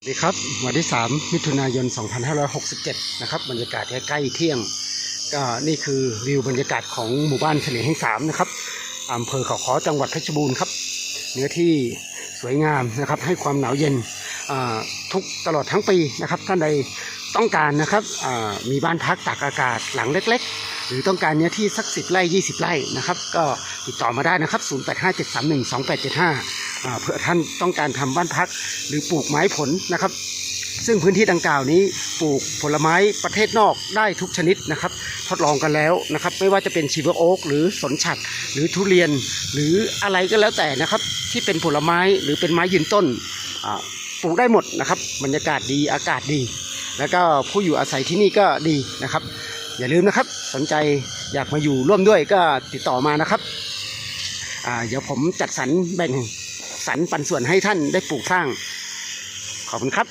สวัสดีครับวันที่ 3 มิถุนายน 2567 นะครับบรรยากาศใกล้เที่ยง ก็นี่คือวิวบรรยากาศของหมู่บ้านเฉลียงแห่งสามนะครับอำเภอเขาขอจังหวัดเพชรบูรณ์ครับเนื้อที่สวยงามนะครับให้ความหนาวเย็นทุกตลอดทั้งปีนะครับท่านใดต้องการนะครับมีบ้านพักตากอากาศหลังเล็ก ๆ หรือต้องการเนื้อที่สักสิบไร่ 20 ไร่นะครับ ก็ติดต่อมาได้นะครับ 0857312875อ่าเผื่อท่านต้องการทำบ้านพัก หรือปลูกไม้ผลนะครับ ซึ่งพื้นที่ดังกล่าวนี้ปลูกผลไม้ประเทศนอกได้ทุกชนิดนะครับ ทดลองกันแล้วนะครับ ไม่ว่าจะเป็นชีวโอ๊กหรือสนฉัดหรือทุเรียนหรืออะไรก็แล้วแต่นะครับ ที่เป็นผลไม้หรือเป็นไม้ยืนต้นปลูกได้หมดนะครับ บรรยากาศดีอากาศดี แล้วก็ผู้อยู่อาศัยที่นี่ก็ดีนะครับ อย่าลืมนะครับ สนใจอยากมาอยู่ร่วมด้วยก็ติดต่อมานะครับเดี๋ยวผมจัดสรรแบ่งสรรปันส่วนให้ท่านได้ปลูกสร้าง ขอบคุณครับ